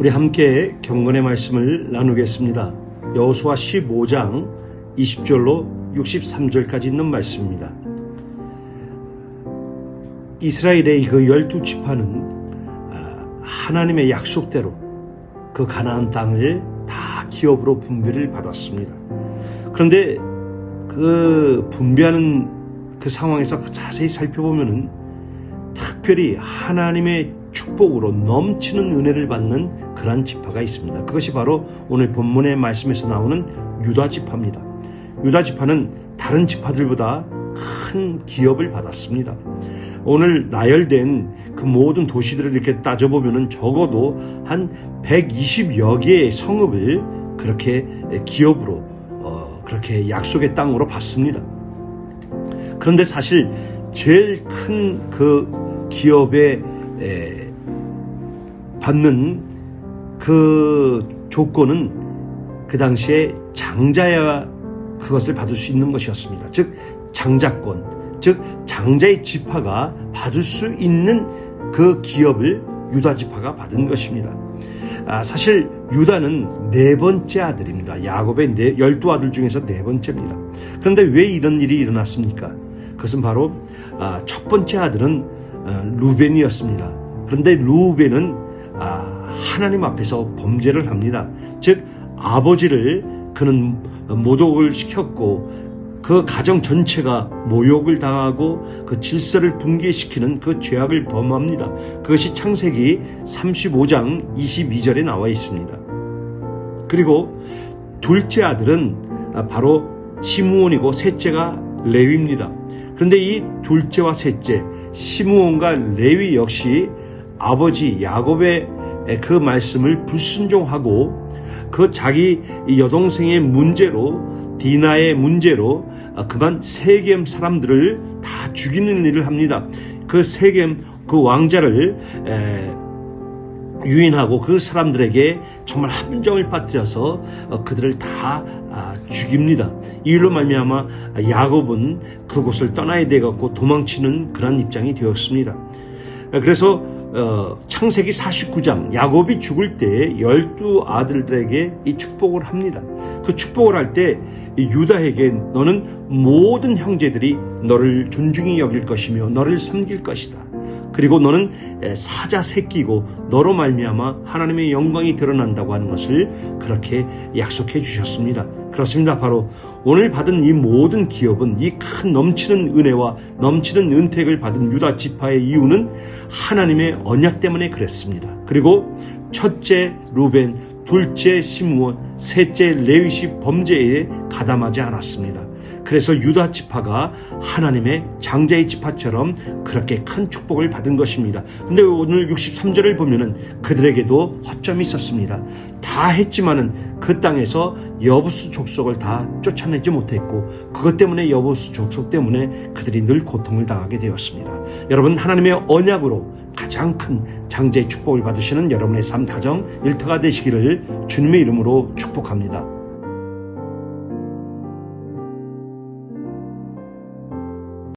우리 함께 경건의 말씀을 나누겠습니다. 여호수아 15장 20절로 63절까지 있는 말씀입니다. 이스라엘의 그 열두 지파는 아, 하나님의 약속대로 그 가나안 땅을 다 기업으로 분배를 받았습니다. 그런데 그 분배하는 그 상황에서 자세히 살펴보면은 특별히 하나님의 축복으로 넘치는 은혜를 받는 그러한 지파가 있습니다. 그것이 바로 오늘 본문의 말씀에서 나오는 유다 지파입니다. 유다 지파는 다른 지파들보다 큰 기업을 받았습니다. 오늘 나열된 그 모든 도시들을 이렇게 따져보면 적어도 한 120여 개의 성읍을 그렇게 기업으로 어, 그렇게 약속의 땅으로 받습니다. 그런데 사실 제일 큰 그 기업에 에, 받는 그 조건은 그 당시에 장자야 그것을 받을 수 있는 것이었습니다. 즉 장자권, 즉 장자의 지파가 받을 수 있는 그 기업을 유다 지파가 받은 것입니다. 아, 사실 유다는 네 번째 아들입니다. 야곱의 네, 열두 아들 중에서 네 번째입니다. 그런데 왜 이런 일이 일어났습니까? 그것은 바로 아, 첫 번째 아들은 어, 루벤이었습니다. 그런데 루벤은 아, 하나님 앞에서 범죄를 합니다. 즉 아버지를 그는 모독을 시켰고 그 가정 전체가 모욕을 당하고 그 질서를 붕괴시키는 그 죄악을 범합니다. 그것이 창세기 35장 22절에 나와 있습니다. 그리고 둘째 아들은 바로 시므온이고 셋째가 레위입니다. 그런데 이 둘째와 셋째 시므온과 레위 역시 아버지 야곱의 그 말씀을 불순종하고 그 자기 여동생의 문제로 디나의 문제로 그만 세겜 사람들을 다 죽이는 일을 합니다. 그 세겜 그 왕자를 유인하고 그 사람들에게 정말 함정을 빠뜨려서 그들을 다 죽입니다. 이 일로 말미암아 야곱은 그곳을 떠나야 되겠고 도망치는 그런 입장이 되었습니다. 그래서 어, 창세기 49장 야곱이 죽을 때 열두 아들들에게 이 축복을 합니다. 그 축복을 할 때 유다에게 너는 모든 형제들이 너를 존중히 여길 것이며 너를 섬길 것이다. 그리고 너는 사자 새끼고 너로 말미암아 하나님의 영광이 드러난다고 하는 것을 그렇게 약속해 주셨습니다. 그렇습니다. 바로 오늘 받은 이 모든 기업은 이 큰 넘치는 은혜와 넘치는 은택을 받은 유다 지파의 이유는 하나님의 언약 때문에 그랬습니다. 그리고 첫째 루벤, 둘째 시므온, 셋째 레위시 범죄에 가담하지 않았습니다. 그래서 유다 지파가 하나님의 장자의 지파처럼 그렇게 큰 축복을 받은 것입니다. 근데 오늘 63절을 보면은 그들에게도 허점이 있었습니다. 다 했지만은 그 땅에서 여부수 족속을 다 쫓아내지 못했고 그것 때문에 여부수 족속 때문에 그들이 늘 고통을 당하게 되었습니다. 여러분 하나님의 언약으로 가장 큰 장자의 축복을 받으시는 여러분의 삶 가정 일터가 되시기를 주님의 이름으로 축복합니다.